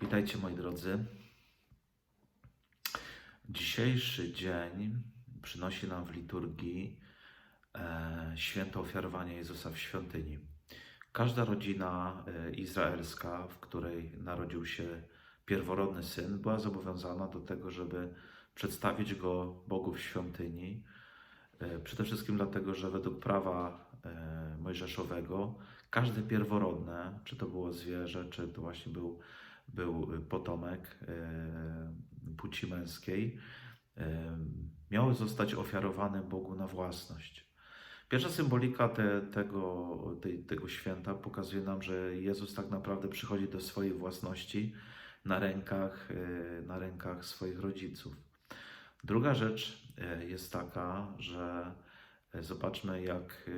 Witajcie moi drodzy. Dzisiejszy dzień przynosi nam w liturgii e, święto ofiarowania Jezusa w świątyni. Każda rodzina e, izraelska, w której narodził się pierworodny syn, była zobowiązana do tego, żeby przedstawić go Bogu w świątyni. E, Przede wszystkim dlatego, że według prawa mojżeszowego każde pierworodne, czy to było zwierzę, czy to właśnie był, był potomek e, płci męskiej, e, miały zostać ofiarowane Bogu na własność. Pierwsza symbolika te, tego, tej, tego święta pokazuje nam, że Jezus tak naprawdę przychodzi do swojej własności na rękach, na rękach swoich rodziców. Druga rzecz jest taka, że zobaczmy, jak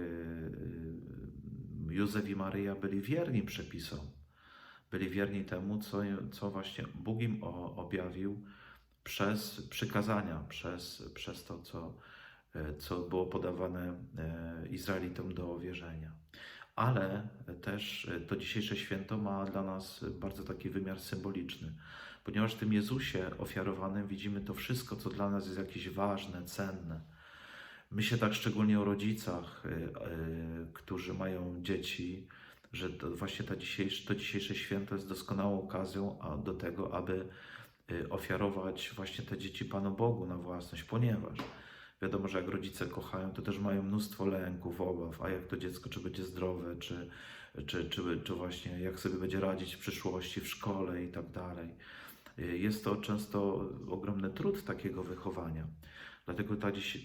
Józef i Maryja byli wierni przepisom. Byli wierni temu, co, co właśnie Bóg im objawił przez przykazania, przez, przez to, co, e, co było podawane e, Izraelitom do wierzenia. Ale też e, to dzisiejsze święto ma dla nas bardzo taki wymiar symboliczny, ponieważ w tym Jezusie ofiarowanym widzimy to wszystko, co dla nas jest jakieś ważne, cenne. Myślę tak szczególnie o rodzicach, którzy mają dzieci, że to właśnie ta dzisiejsze, to dzisiejsze święto jest doskonałą okazją do tego, aby y, ofiarować właśnie te dzieci Panu Bogu na własność, ponieważ wiadomo, że jak rodzice kochają, to też mają mnóstwo lęków, obaw, a jak to dziecko, czy będzie zdrowe, czy, czy, czy, czy właśnie jak sobie będzie radzić w przyszłości, w szkole i tak dalej. Jest to często ogromny trud takiego wychowania. Dlatego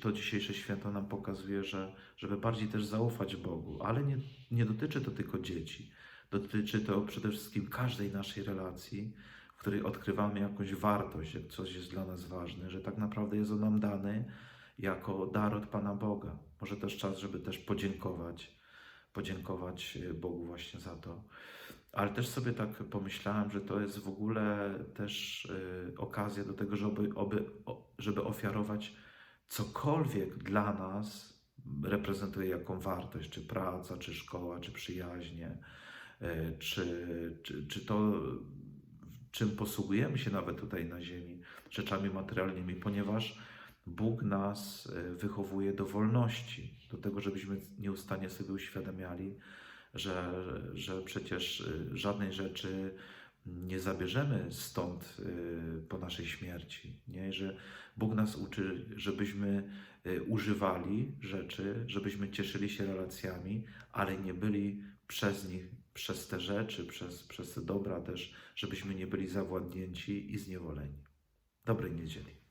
to dzisiejsze święto nam pokazuje, że żeby bardziej też zaufać Bogu, ale nie, nie dotyczy to tylko dzieci. Dotyczy to przede wszystkim każdej naszej relacji, w której odkrywamy jakąś wartość, jak coś jest dla nas ważne, że tak naprawdę jest on nam dany jako dar od Pana Boga. Może też czas, żeby też podziękować, podziękować Bogu właśnie za to. Ale też sobie tak pomyślałem, że to jest w ogóle też y, okazja do tego, żeby, oby, o, żeby ofiarować cokolwiek dla nas reprezentuje jaką wartość, czy praca, czy szkoła, czy przyjaźnie, y, czy, czy, czy to, czym posługujemy się nawet tutaj na ziemi, rzeczami materialnymi, ponieważ Bóg nas y, wychowuje do wolności, do tego, żebyśmy nieustannie sobie uświadamiali, że, że przecież y, żadnej rzeczy nie zabierzemy stąd y, po naszej śmierci. Nie? Że Bóg nas uczy, żebyśmy y, używali rzeczy, żebyśmy cieszyli się relacjami, ale nie byli przez nich, przez te rzeczy, przez, przez te dobra też, żebyśmy nie byli zawładnięci i zniewoleni. Dobrej niedzieli.